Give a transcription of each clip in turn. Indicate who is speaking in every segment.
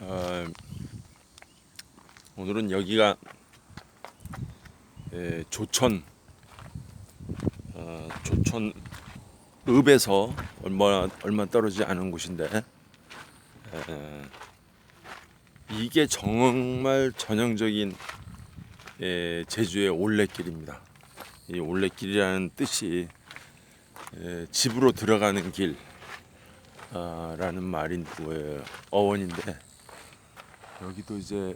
Speaker 1: 어, 오늘은 여기가 에, 조천 어, 조천 읍에서 얼마 얼마 떨어지지 않은 곳인데 에, 이게 정말 전형적인 에, 제주의 올레길입니다. 이 올레길이라는 뜻이 에, 집으로 들어가는 길. 아, 라는 말인 거예요. 어원인데 여기도 이제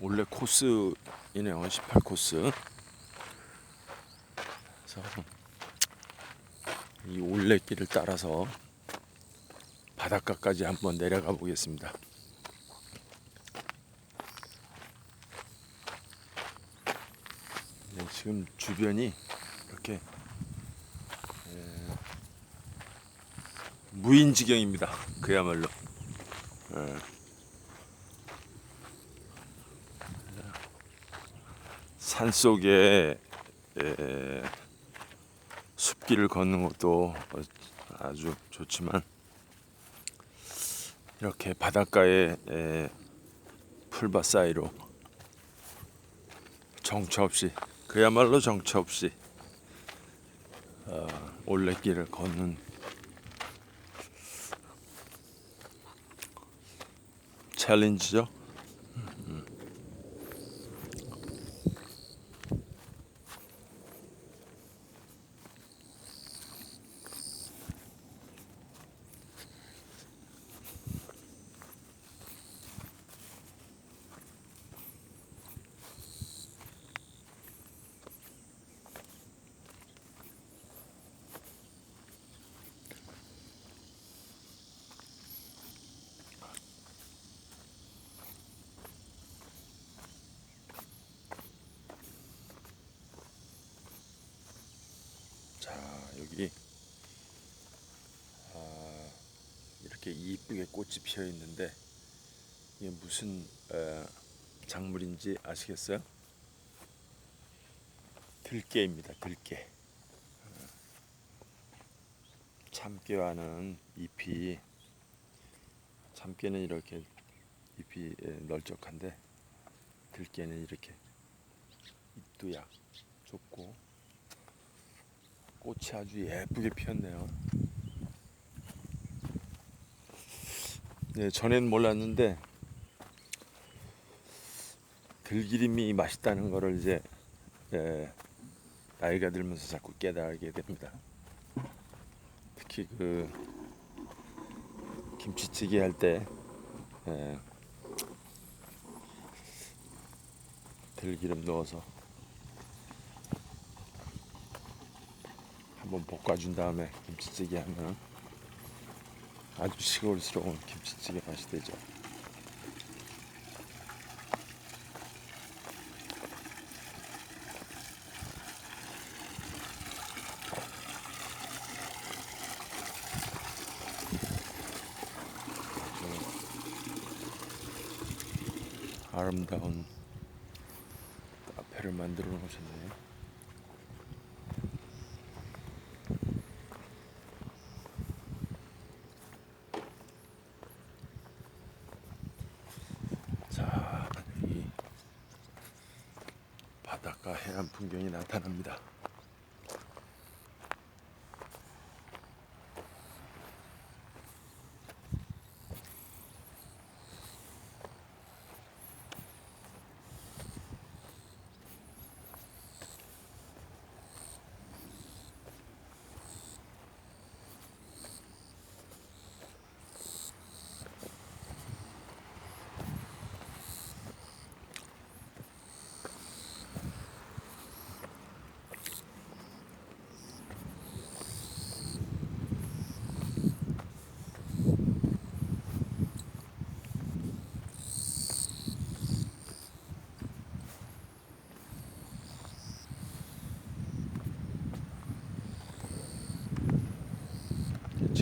Speaker 1: 원래 코스이네요. 18 코스. 그래서 이 올레길을 따라서 바닷가까지 한번 내려가 보겠습니다. 네, 지금 주변이 이렇게 무인지경입니다. 그야말로. 예. 산 속에 에, 숲길을 걷는 것도 아주 좋지만 이렇게 바닷가에 에, 풀밭 사이로 정처 없이 그야말로 정처 없이 어, 올레길을 걷는 챌린지죠. 자 여기 아, 이렇게 이쁘게 꽃이 피어 있는데 이게 무슨 어, 작물인지 아시겠어요? 들깨입니다. 들깨. 어, 참깨와는 잎이 참깨는 이렇게 잎이 예, 널쩍한데 들깨는 이렇게 잎도 약 좁고 꽃이 아주 예쁘게 피었네요. 네, 전엔 몰랐는데 들기름이 맛있다는 거를 이제 예, 나이가 들면서 자꾸 깨달게 됩니다. 특히 그 김치찌개 할때 예, 들기름 넣어서 한번 볶아준 다음에 김치찌개 하면 아주 시골스러운 김치찌개 맛이 되죠. 아름다운 카페를 만들어 놓으셨네요. 자, 이 해안 풍경이 나타납니다.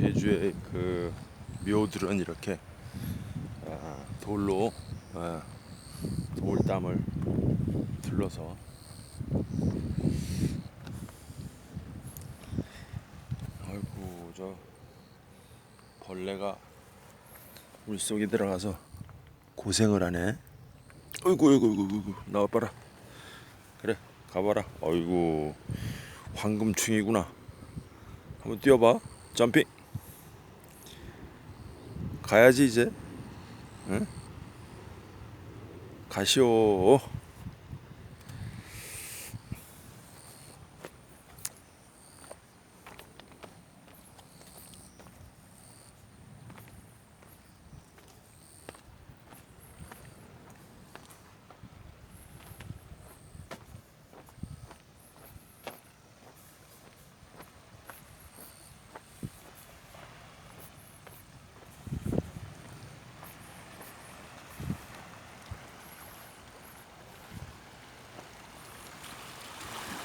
Speaker 1: 제주의 그 묘들은 이렇게 아, 돌로 아, 돌담을 둘러서 아이고 저 벌레가 물 속에 들어가서 고생을 하네. 어이구 어이구 어이구 어이구 나와봐라. 그래 가봐라. 어이구 황금충이구나. 한번 뛰어봐. 점핑. 가야지 이제. 응? 가시오.